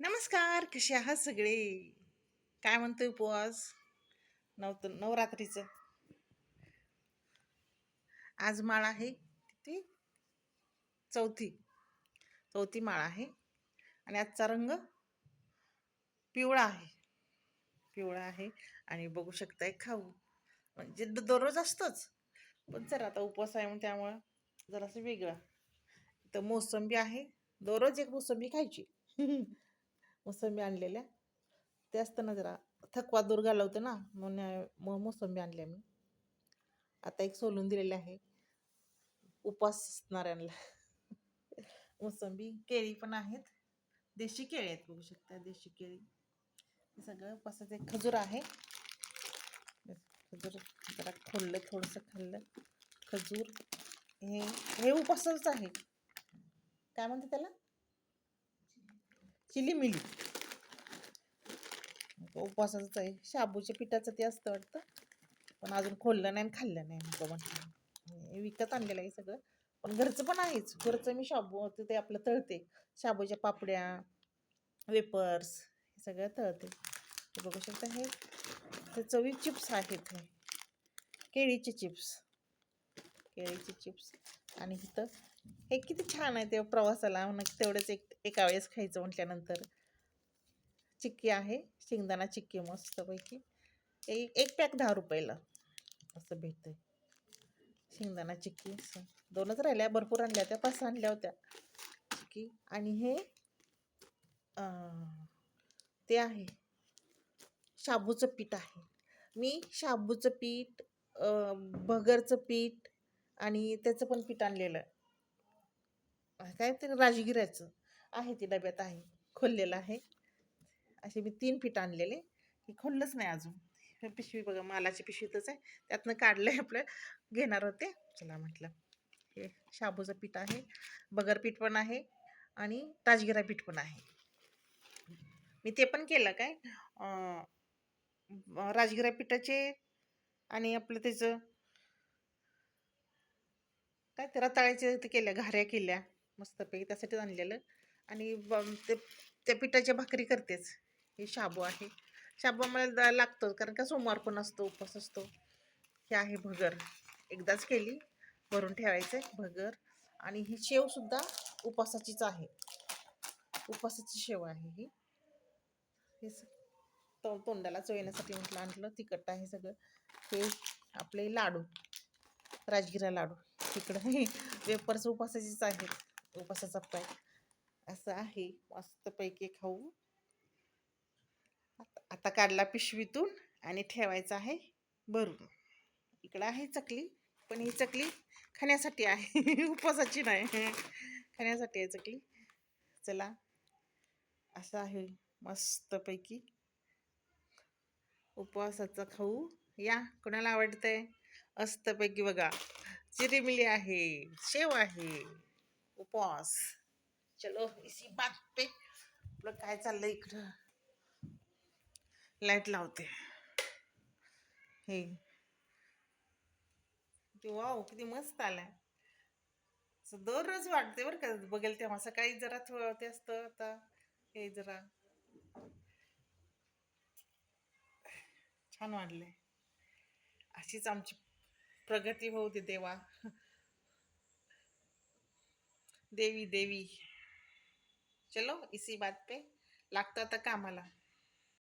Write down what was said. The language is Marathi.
नमस्कार कसे आहात सगळे? काय म्हणतोय उपवास? नव नवरात्रीचं? आज माळ आहे किती? चौथी. चौथी माळ आहे. आणि आजचा रंग पिवळा आहे. पिवळा आहे आणि बघू शकताय खाऊ. म्हणजे दररोज असतोच. पण जर आता उपवास आहे म्हणून त्यामुळं जरासं वेगळं. तर मोसंबी आहे. दररोज एक मोसंबी खायची. मोसंबी आणलेल्या. ते असताना जरा थकवा दूर घालवतं ना म्हणून मग मोसंबी आणल्या मी. आता एक सोलून दिलेले आहे. उपवास असणाऱ्यांना मोसंबी केळी पण आहेत. देशी केळी आहेत बघू शकता देशी केळी. हे सगळं उपवासाचं एक खजूर आहे. खजूर जरा खोललं थोडंसं खाल्लं. खजूर हे हे उपवासाच आहे. काय म्हणते त्याला? Chilli milli. उपवासाचंच आहे. शाबूच्या पिठाचं ते असतं वाटतं. पण अजून खोललं नाही आणि खाल्लं नाही नको म्हटलं. विकत आणलेलं आहे सगळं. पण घरचं पण आहेच. घरचं मी शाबू ते आपलं तळते. शाबूच्या पापड्या वेपर्स हे सगळं तळते. बघू शकता हे ते चवी चिप्स आहेत हे. केळीचे चिप्स. केळीचे चिप्स. आणि इथं हे किती छान आहे ते प्रवासाला. म्हणून तेवढंच एक एका वेळेस खायचं म्हटल्यानंतर. चिक्की आहे शेंगदाणा चिक्की मस्तपैकी. एक एक पॅक दहा रुपयाला. असं भेटतंय. शेंगदाणा चिक्की असं. दोनच राहिल्या भरपूर आणल्या होत्या पाच आणल्या होत्या. चिक्की. आणि हे ते आहे. शाबूचं पीठ आहे. मी शाबूचं पीठ भगरचं पीठ आणि त्याचं पण पीठ आणलेलं. काय ते राजगिऱ्याचं आहे ते डब्यात आहे खोललेलं आहे. असे मी तीन पीठ आणलेले. हे खोललंच नाही अजून. पिशवी बघा मालाची पिशवीतच आहे. त्यातनं काढलंय आपलं. घेणार होते. चला म्हटलं हे शाबूचं पीठ आहे. बगर पीठ पण आहे आणि राजगिरा पीठ पण आहे. मी ते पण केलं काय? राजगिरा पिठाचे आणि आपलं त्याचं काय ते रताळ्याचे ते केल्या घाऱ्या केल्या मस्तपैकी त्यासाठीच आणलेलं. आणि ते त्या पिठाच्या भाकरी करतेच. हे शाबू आहे. शाबू मला लागतो कारण का सोमवार पण असतो उपवास असतो. हे आहे भगर. एकदाच केली भरून ठेवायचं भगर. आणि ही शेवसुद्धा उपवासाचीच आहे. उपवासाची शेव आहे ही. हे स- तो तोंडाला चोयण्यासाठी म्हटलं आणलं तिखट आहे सगळं. हे आपले लाडू राजगिरा लाडू. तिकडं हे वेपर्स उपासाचीच आहेत. उपासाचा पाय असं आहे. मस्तपैकी खाऊ. आता काढला पिशवीतून आणि ठेवायचा आहे भरून. इकडं आहे चकली पण ही चकली खाण्यासाठी आहे. उपवासाची नाही. खाण्यासाठी आहे चकली. चला. असं आहे. मस्तपैकी उपवासाचं खाऊ. या कोणाला आवडतंय? मस्तपैकी बघा. चिरीमिली आहे शेव आहे उपवास. चलो इसी बात पे आपलं काय चाललंय इकडं? लाइट लावते. हे. वाव किती मस्त आलाय. दररोज वाटते बरं का बघेल तेव्हा. सकाळी जरा थोडं ते असतं आता हे जरा. छान वाढलंय. अशीच आमची प्रगती होऊ दे देवा. देवी देवी. चलो इसी बात पे. लागतं आता कामाला.